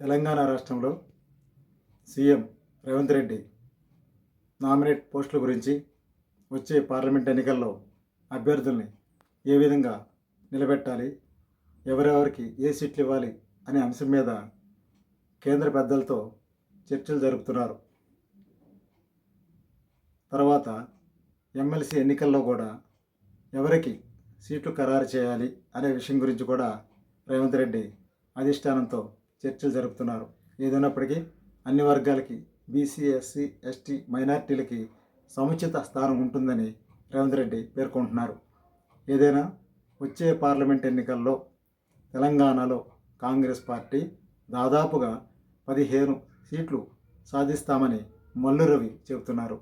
తెలంగాణ రాష్ట్రంలో CM Revanth Reddy nominate పోస్టుల గురించి వచ్చే పార్లమెంట్ ఎన్నికల్లో అభ్యర్థుల్ని ఏ విధంగా నిలబెట్టాలి ఎవరెవరికి ఏ సీట్లు ఇవ్వాలి అనే అంశం మీద కేంద్ర పెద్దలతో చర్చలు జరుపుతున్నారు. తర్వాత ఎమ్మెల్సీ ఎన్నికల్లో కూడా ఎవరికి సీట్లు ఖరారు చేయాలి అనే విషయం గురించి కూడా రేవంత్ రెడ్డి అధిష్టానంతో చర్చలు జరుపుతున్నారు. ఏదైనప్పటికీ అన్ని వర్గాలకి బీసీ ఎస్సీ ఎస్టీ మైనార్టీలకి సముచిత స్థానం ఉంటుందని రేవంత్ రెడ్డి పేర్కొంటున్నారు. ఏదైనా వచ్చే పార్లమెంట్ ఎన్నికల్లో తెలంగాణలో కాంగ్రెస్ పార్టీ దాదాపుగా పదిహేను సీట్లు సాధిస్తామని మల్లు రవి చెబుతున్నారు.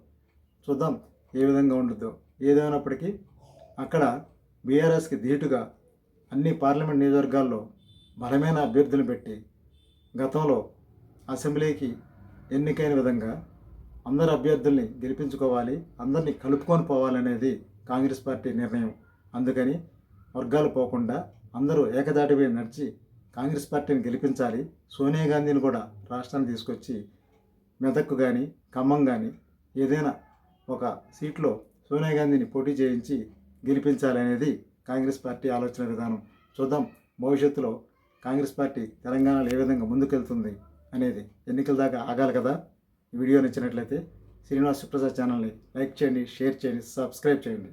చూద్దాం ఏ విధంగా ఉండదో ఏదైనప్పటికీ అక్కడ బీఆర్ఎస్కి ధీటుగా అన్ని పార్లమెంట్ నియోజకవర్గాల్లో బలమైన అభ్యర్థులు పెట్టి గతంలో అసెంబ్లీకి ఎన్నికైన విధంగా అందరు అభ్యర్థుల్ని గెలిపించుకోవాలి అందరినీ కలుపుకొని పోవాలనేది కాంగ్రెస్ పార్టీ నిర్ణయం. అందుకని వర్గాలు పోకుండా అందరూ ఏకదాటి మీద నడిచి కాంగ్రెస్ పార్టీని గెలిపించాలి. సోనియా గాంధీని కూడా రాష్ట్రాన్ని తీసుకొచ్చి మెదక్కు కానీ ఖమ్మం కానీ ఏదైనా ఒక సీట్లో సోనియా గాంధీని పోటీ చేయించి గెలిపించాలనేది కాంగ్రెస్ పార్టీ ఆలోచన విధానం. చూద్దాం భవిష్యత్తులో కాంగ్రెస్ పార్టీ తెలంగాణలో ఏ విధంగా ముందుకెళ్తుంది అనేది ఎన్నికల దాకా ఆగాలి కదా? ఈ వీడియో నచ్చినట్లయితే శ్రీనివాస్ సుప్రసాద్ ఛానల్ని లైక్ చేయండి షేర్ చేయండి సబ్స్క్రైబ్ చేయండి.